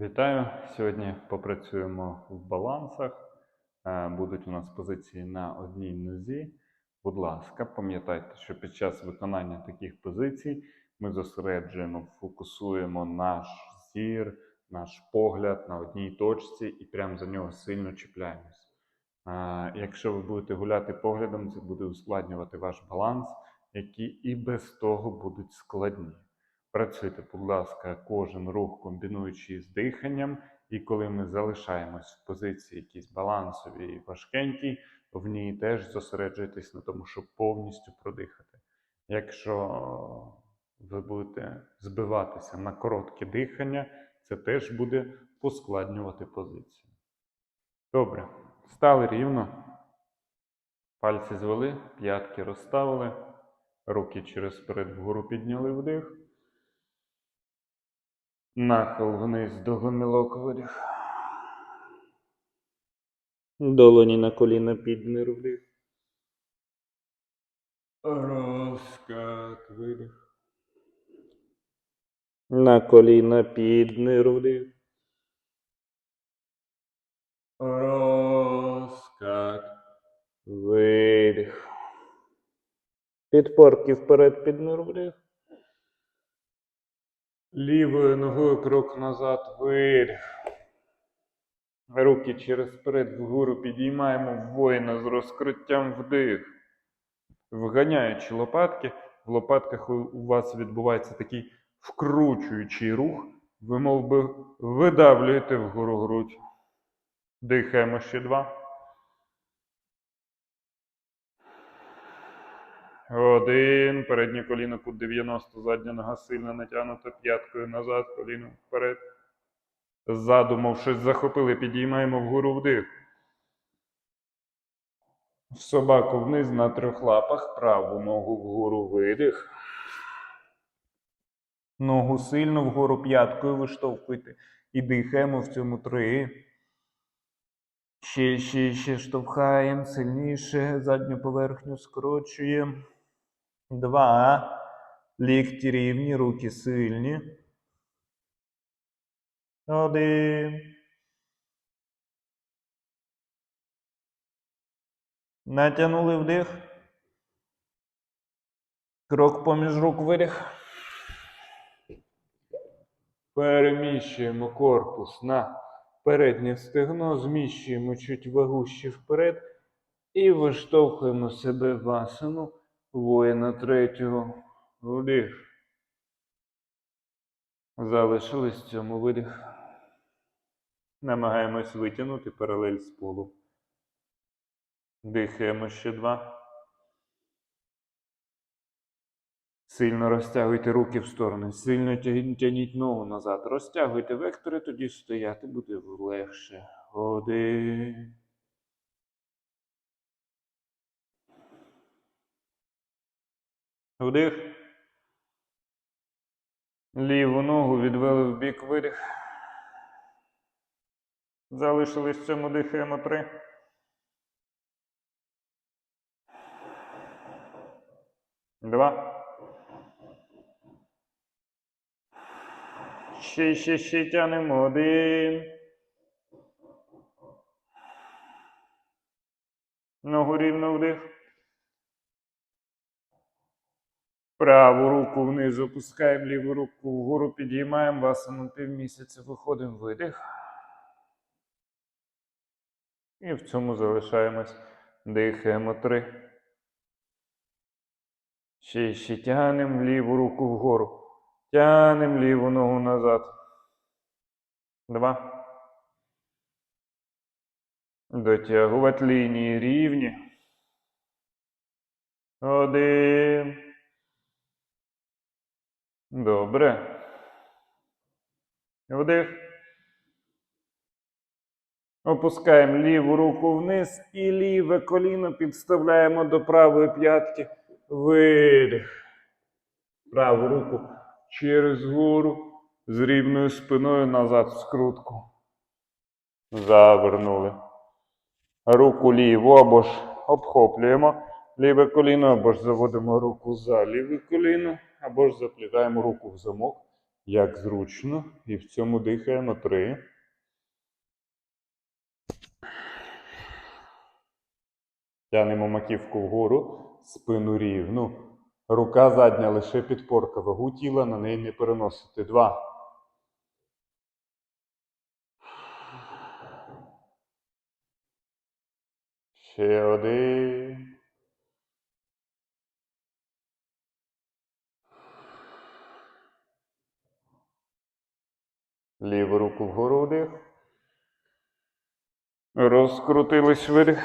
Вітаю! Сьогодні попрацюємо в балансах. Е, Будуть у нас позиції на одній нозі. Будь ласка, пам'ятайте, що під час виконання таких позицій ми зосереджуємо, фокусуємо наш зір, наш погляд на одній точці і прямо за нього сильно чіпляємось. Е, Якщо ви будете гуляти поглядом, це буде ускладнювати ваш баланс, які і без того будуть складні. Працюйте, будь ласка, кожен рух комбінуючи з диханням, і коли ми залишаємось в позиції якійсь балансовій і важкенькій, в ній теж зосереджуйтесь на тому, щоб повністю продихати. Якщо ви будете збиватися на коротке дихання, це теж буде поскладнювати позицію. Добре, стали рівно. Пальці звели, п'ятки розставили, руки через перед вгору підняли вдих. Нахил вниз до гомілок. Долоні на коліна піднир вдих. Розкат видих. На коліна піднир вдих. Розкат видих. Підпорки вперед піднир вдих. Лівою ногою крок назад, видих. Руки через перед вгору підіймаємо воїна з розкриттям вдих. Вганяючи лопатки, в лопатках у вас відбувається такий вкручуючий рух. Ви мов би видавлюєте вгору грудь. Дихаємо ще два. Один. Переднє коліно кут 90, задня нога сильно натягнута п'яткою назад, коліно вперед. Ззаду, мов щось захопили, підіймаємо вгору вдих. В собаку вниз на трьох лапах, праву ногу вгору видих. Ногу сильно вгору п'яткою виштовхуйте. І дихаємо в цьому три. Ще, ще, ще штовхаємо сильніше, задню поверхню скорочуємо. Два. Лікті рівні, руки сильні. Один. Натягнули вдих. Крок поміж рук видих. Переміщуємо корпус на переднє стегно, зміщуємо чуть вагу ще вперед і виштовхуємо себе в асану воїна третього. Вдих. Залишились в цьому видих. Намагаємось витягнути паралель з полу. Дихаємо ще два. Сильно розтягуйте руки в сторони, сильно тя- тягніть ногу назад. Розтягуйте вектори, тоді стояти буде легше. Один. Вдих. Ліву ногу відвели в бік видих. Залишились в цьому дихаємо три. Два. Ще, ще, ще тянемо. Один. Ногу рівно вдих. Праву руку вниз опускаємо, ліву руку вгору підіймаємо, васану півмісяця виходимо видих. І в цьому залишаємось. Дихаємо три. Ще ще тягнемо ліву руку вгору. Тягнемо ліву ногу назад. Два. Дотягувати лінії рівні. Один. Добре. Вдих. Опускаємо ліву руку вниз і ліве коліно підставляємо до правої п'ятки. Видих. Праву руку через гору з рівною спиною назад в скрутку. Завернули. Руку ліву або ж обхоплюємо ліве коліно, або ж заводимо руку за ліве коліно, або ж заплітаємо руку в замок як зручно. І в цьому дихаємо три. Тянемо маківку вгору, спину рівну. Рука задня лише підпорка. Вагу тіла на неї не переносити. Два. Ще один. Ліву руку вгору вдих. Розкрутились видих.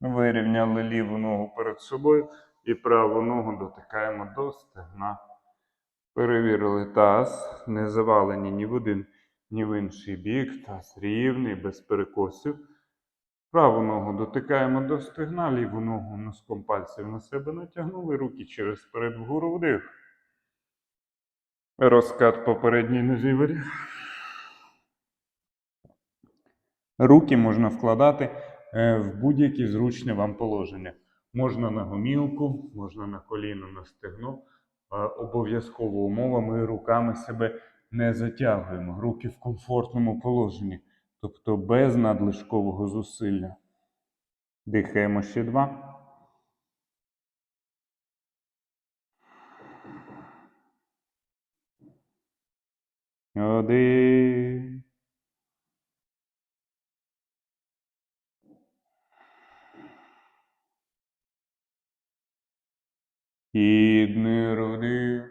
Вирівняли ліву ногу перед собою і праву ногу дотикаємо до стегна. Перевірили таз, не завалені ні в один, ні в інший бік. Таз рівний, без перекосів. Праву ногу дотикаємо до стегна, ліву ногу носком пальців на себе натягнули, руки через перед вгору вдих. Розкат по передній. Руки можна вкладати е, в будь-які зручне вам положення. Можна на гомілку, можна на коліно, на стегно. Обов'язкова умова, ми руками себе не затягуємо. Руки в комфортному положенні, тобто без надлишкового зусилля. Дихаємо ще два. Один. Підний вдих.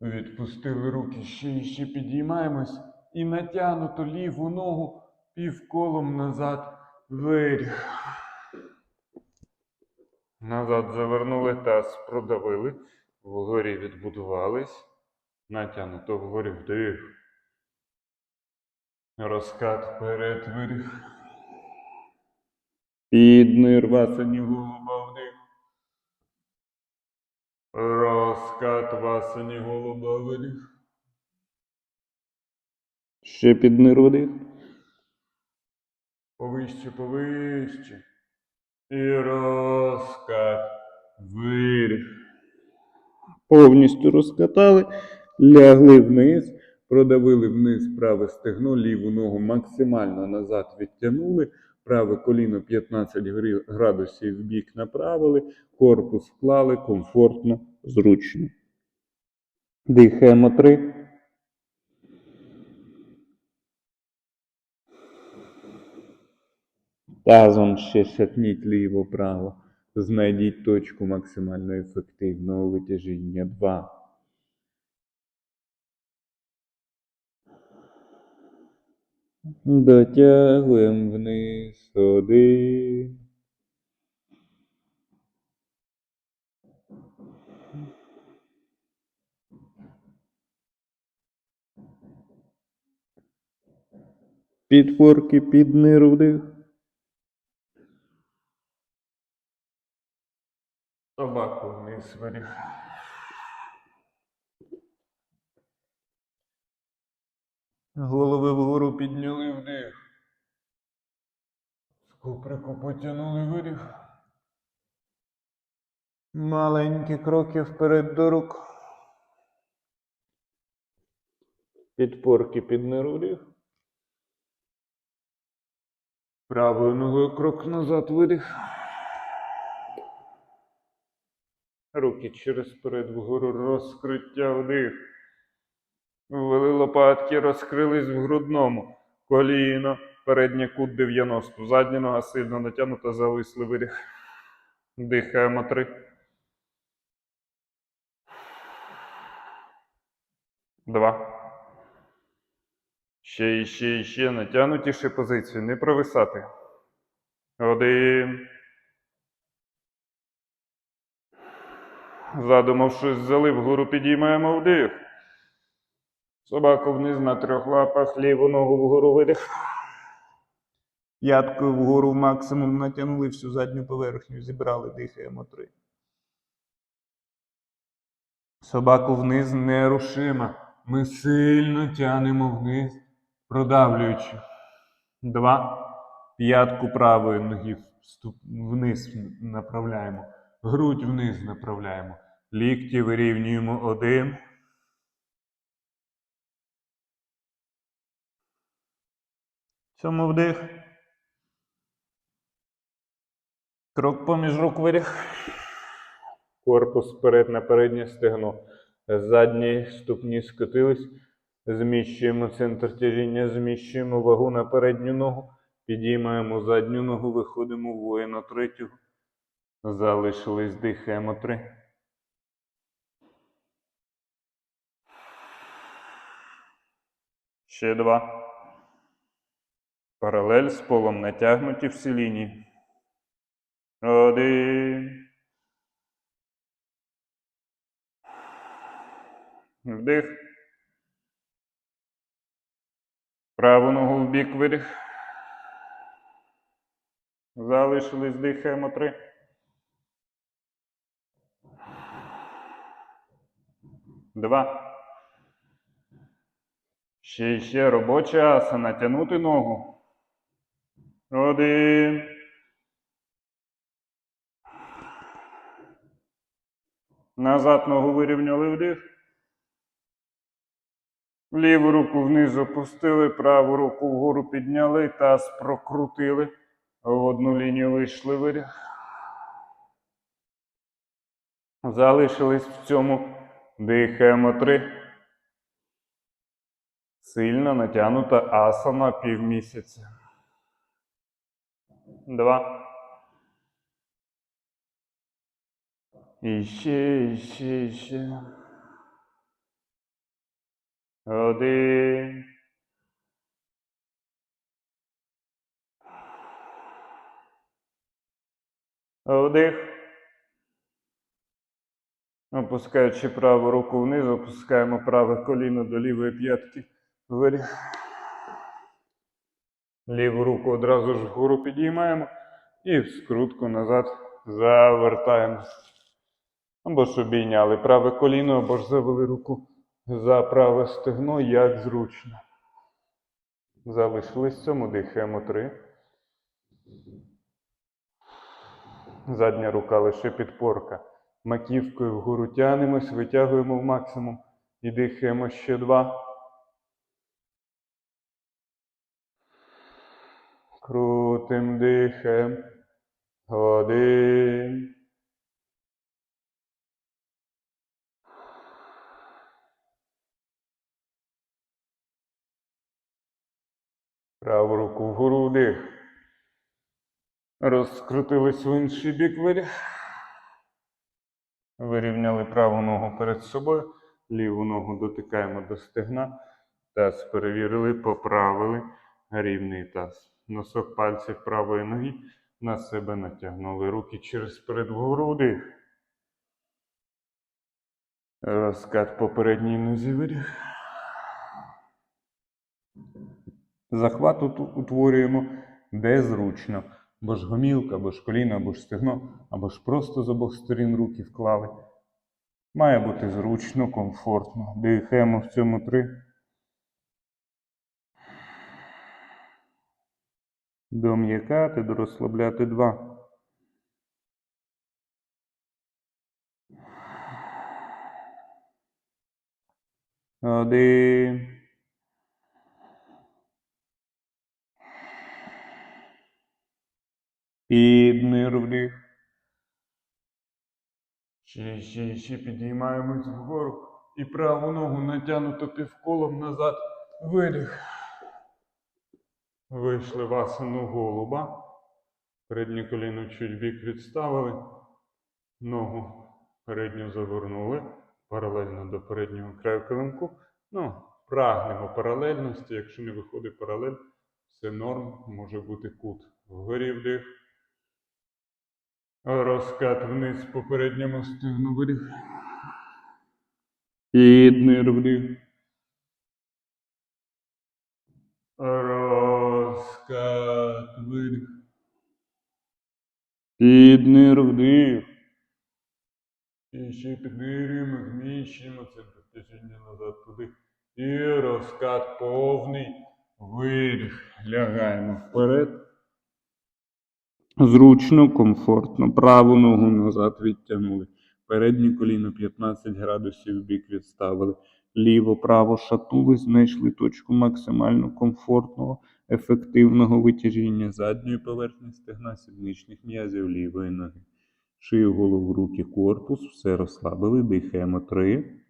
Відпустили руки, ще і ще підіймаємось і натягнуто ліву ногу півколом назад виріг. Назад завернули таз, продавили, вгорі відбудувались, натягнуто вгорі вдих. Розкат вперед видих. Підний рвасані голуба вдих. Розкат васані голуба видих. Ще піднир вдих. Повище, повище. І розкат видих. Повністю розкатали, лягли вниз, продавили вниз праве стегно, ліву ногу максимально назад відтягнули, праве коліно 15 градусів в бік направили, корпус вклали комфортно, зручно. Дихаємо три. Тазом ще шатніть ліво-право. Знайдіть точку максимально ефективного витяжіння. Два. Дотягуємо вниз. Один. Підпорки під ниру. Собаку вниз виріг. Голови вгору підняли вдих. З куприку потягнули виріг. Маленькі кроки вперед до рук. Підпорки під вдих. Правою ногою крок назад видих. Руки через перед вгору розкриття вдих. Ввели лопатки, розкрились в грудному. Коліно, переднє кут 90. Задня нога сильно натягнута, зависли видих. Дихаємо три. Два. Ще і ще і ще натягнутіші позиції, не провисати. Один. Задумав щось взяли, вгору підіймаємо вдих. Собаку вниз на трьох лапах, ліву ногу вгору видих. П'яткою вгору максимум натягнули всю задню поверхню, зібрали, дихаємо три. Собаку вниз нерушима. Ми сильно тянемо вниз, продавлюючи. Два. П'ятку правої ноги вниз направляємо. Грудь вниз направляємо. Лікті вирівнюємо один. Цьому вдих. Крок поміж рук видих. Корпус вперед на переднє стегно. Задні ступні скотились. Зміщуємо центр тяжіння, зміщуємо вагу на передню ногу. Підіймаємо задню ногу, виходимо в воїна третю. Залишились, дихаємо три. Ще два. Паралель з полом натягнуті всі лінії. Один. Вдих. Праву ногу в бік видих. Залишились, дихаємо три. Два. Ще ще робоча асана. Тягнути ногу. Один. Назад ногу вирівняли вдих. Ліву руку вниз опустили, праву руку вгору підняли, таз прокрутили. В одну лінію вийшли видих. Залишились в цьому. Дихаємо три. Сильно натягнута асана півмісяця. Два. І ще, і ще, і ще. Один. Вдих. Опускаючи праву руку вниз, опускаємо праве коліно до лівої п'ятки. Видих. Ліву руку одразу ж вгору підіймаємо і в скрутку назад завертаємо. Або ж обійняли праве коліно, або ж завели руку за праве стегно, як зручно. Залишились в цьому, дихаємо три. Задня рука лише підпорка. Маківкою вгору тянемось, витягуємо в максимум і дихаємо ще два. Крутим дихаємо. Один. Праву руку вгору вдих. Розкрутились в інший бік видих. Вирівняли праву ногу перед собою, ліву ногу дотикаємо до стегна. Таз перевірили, поправили рівний таз. Носок пальців правої ноги на себе натягнули руки через перед вгору вдих. Розкат по передній нозі видих. Захват утворюємо де. Або ж гомілка, або ж коліно, або ж стегно, або ж просто з обох сторін руки вклали. Має бути зручно, комфортно. Дихаємо в цьому три. Дом'якати, дорозслабляти два. Один. Піднир вдих. Ще, ще, ще підіймаємось вгору. І праву ногу натягнуто півколом назад. Видих. Вийшли в асану голуба. Переднє коліно чуть бік відставили. Ногу передню загорнули. Паралельно до переднього краю килимку. Ну, прагнемо паралельності. Якщо не виходить паралель, все норм, може бути кут. Вгорі вдих. Розкат вниз по передньому стегну видих. Піднир вдих. Розкат видих. Піднир вдих. І ще піднирюємо, зміщуємо центр тяжіння назад туди. І розкат повний. Видих. Лягаємо вперед. Зручно, комфортно. Праву ногу назад відтягнули. Переднє коліно 15 градусів в бік відставили. Ліво, право шатнули, знайшли точку максимально комфортного, ефективного витяжіння задньої поверхні стегна сідничних м'язів лівої ноги. Шию, голову, руки, корпус, все розслабили, дихаємо. Три.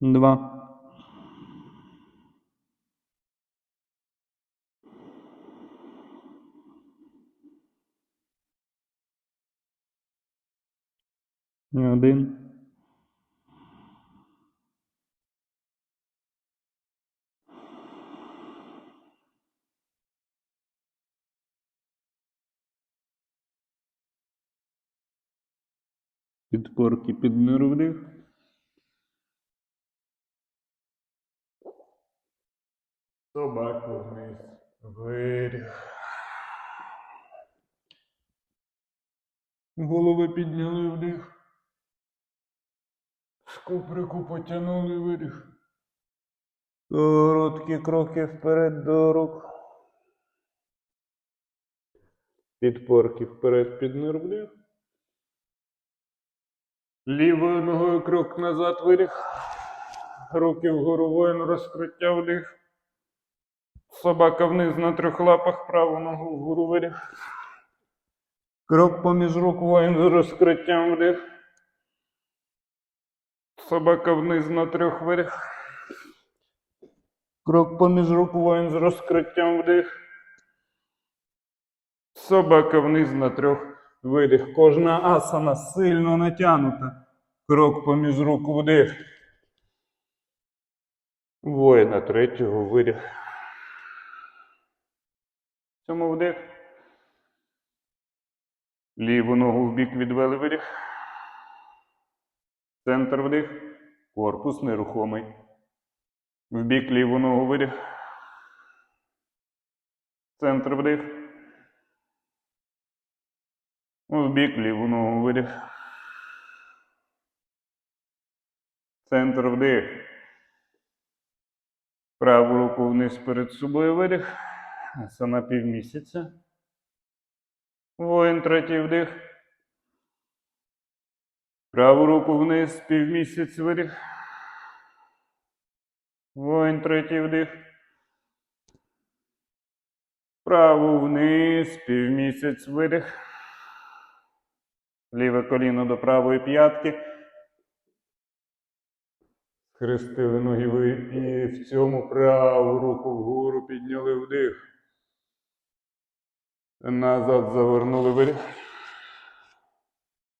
Два. Один. Підпорки під вдих. Собаку вниз. Виріг. Голови підняли вдих. З куприку потягнули виріг. Короткі кроки вперед до рук. Підпорки вперед під вдих. Лівою ногою крок назад виріг. Руки вгору воїн розкриття вдих. Собака вниз на трьох лапах, праву ногу вгору виріг. Крок поміж рук воїн з розкриттям вдих. Собака вниз на трьох виріг. Крок поміж рук воїн з розкриттям вдих. Собака вниз на трьох видих. Кожна асана сильно натягнута. Крок поміж рук вдих. Воїна третього видих. Цьому вдих. Ліву ногу в бік відвели видих. Центр вдих. Корпус нерухомий. В бік ліву ногу видих. Центр вдих. В бік ліву ногу видих. Центр вдих. Праву руку вниз перед собою видих. Асана півмісяця. Воїн третій вдих. Праву руку вниз, півмісяць видих. Воїн третій вдих. Праву вниз, півмісяць видих. Ліве коліно до правої п'ятки. Хрестили ноги і в цьому праву руку вгору підняли вдих. Назад завернули видих.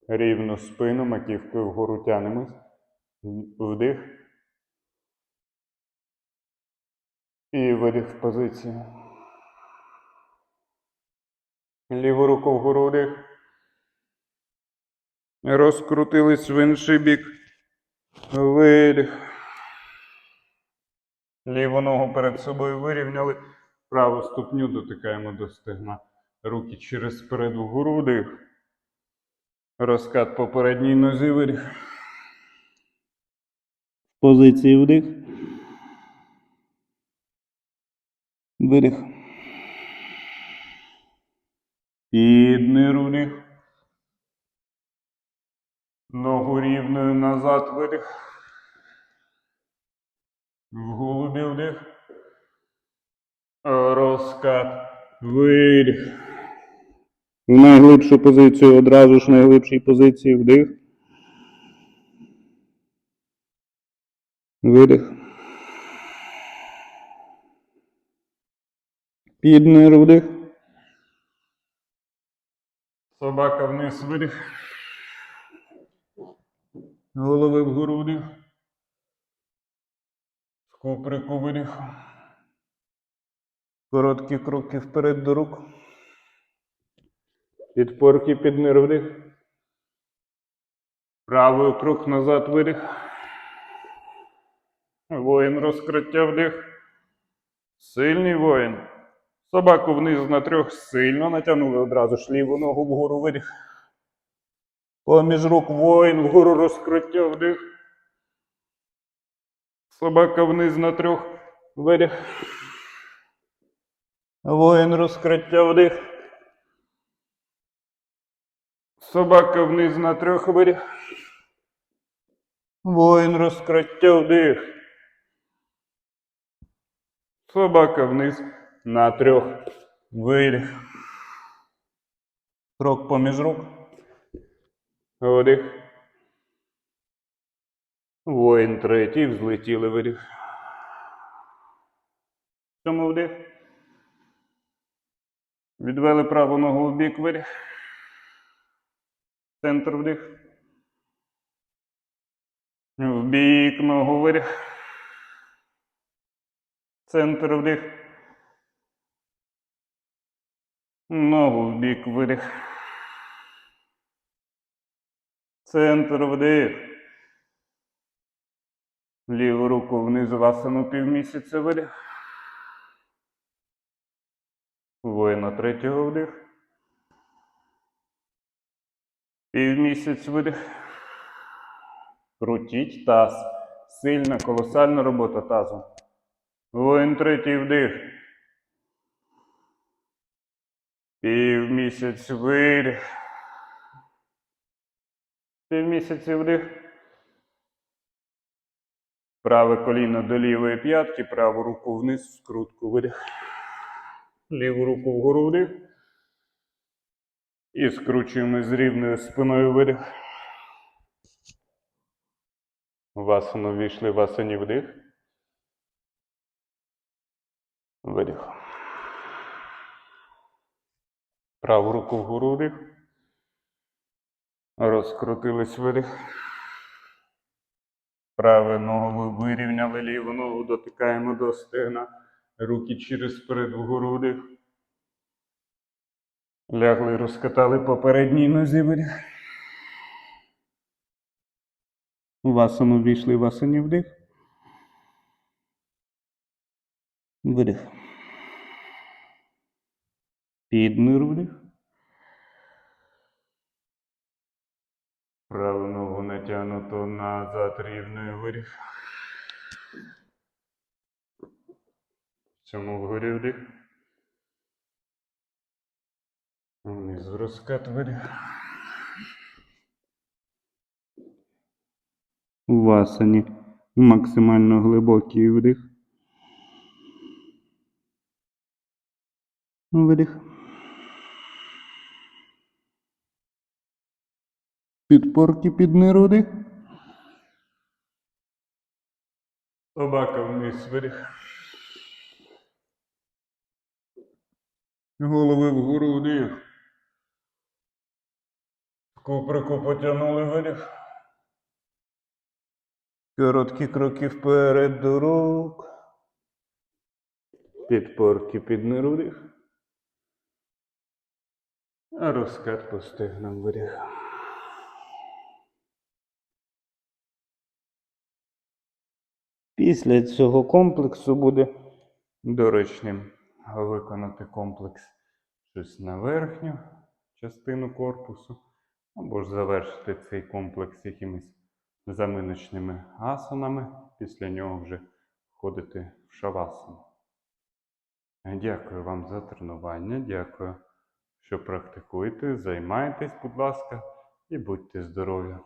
Рівно спину, маківкою вгору тянемось. Вдих. І видих в позицію. Ліву руку вгору вдих. Розкрутились в інший бік. Видих. Ліву ногу перед собою вирівняли. Праву ступню дотикаємо до стегна. Руки через перед вгору вдих. Розкат по передній нозі. В позиції вдих. Видих. Піднир вдих. Ногу рівною назад видих. В голубі вдих. Розкат. Видих. В найглибшу позицію одразу ж найглибшій позиції вдих. Видих. Піднир вдих. Собака вниз видих. Голови вгору вдих. З куприку видих. Короткі кроки вперед до рук. Підпорки під нир вдих. Правий крок назад видих. Воїн розкриття вдих. Сильний воїн. Собаку вниз на трьох сильно натягнули одразу ж ліву ногу вгору видих. Поміж рук воїн вгору розкриття вдих. Собака вниз на трьох видих. Воїн розкриття вдих. Собака вниз на трьох видих. Воїн розкриття вдих. Собака вниз на трьох видих. Крок поміж рук. Вдих. Воїн третій, взлетіли видих. Цьому вдих. Відвели праву ногу в бік видих. Центр вдих. В бік ногу видих. Центр вдих. Ногу в бік видих. Центр вдих. Ліву руку вниз в асану півмісяця видих. Воїна третього вдих. Півмісяць видих. Крутіть таз. Сильна, колосальна робота тазу. Воїн третій вдих. Півмісяць видих. Півмісяці вдих. Праве коліно до лівої п'ятки, праву руку вниз, скрутку видих. Ліву руку вгору вдих. І скручуємо з рівною спиною видих. В асану війшли в асані вдих. Видих. Праву руку вгору вдих. Розкрутились видих. Праву ногу вирівняли, ліву ногу дотикаємо до стегна. Руки через перед вгору вдих. Лягли, розкатали по передній нозі видих. В асану війшли в асані вдих. Видих. Піднир вдих. Праву ногу натягнуто назад рівною видих. В цьому вгорі вдих. Вниз в розкат видих. В асані максимально глибокий вдих. Видих. Підпорки під вдих. Собака вниз видих. Голови вгору вдих. Куприку потягнули видих. Короткі кроки вперед до рук. Підпорки під. А розкат по стегнам видих. Після цього комплексу буде доречним виконати комплекс щось на верхню частину корпусу, або ж завершити цей комплекс якимись заминочними асанами, після нього вже входити в шавасану. Дякую вам за тренування. Дякую, що практикуєте. Займайтесь, будь ласка, і будьте здорові!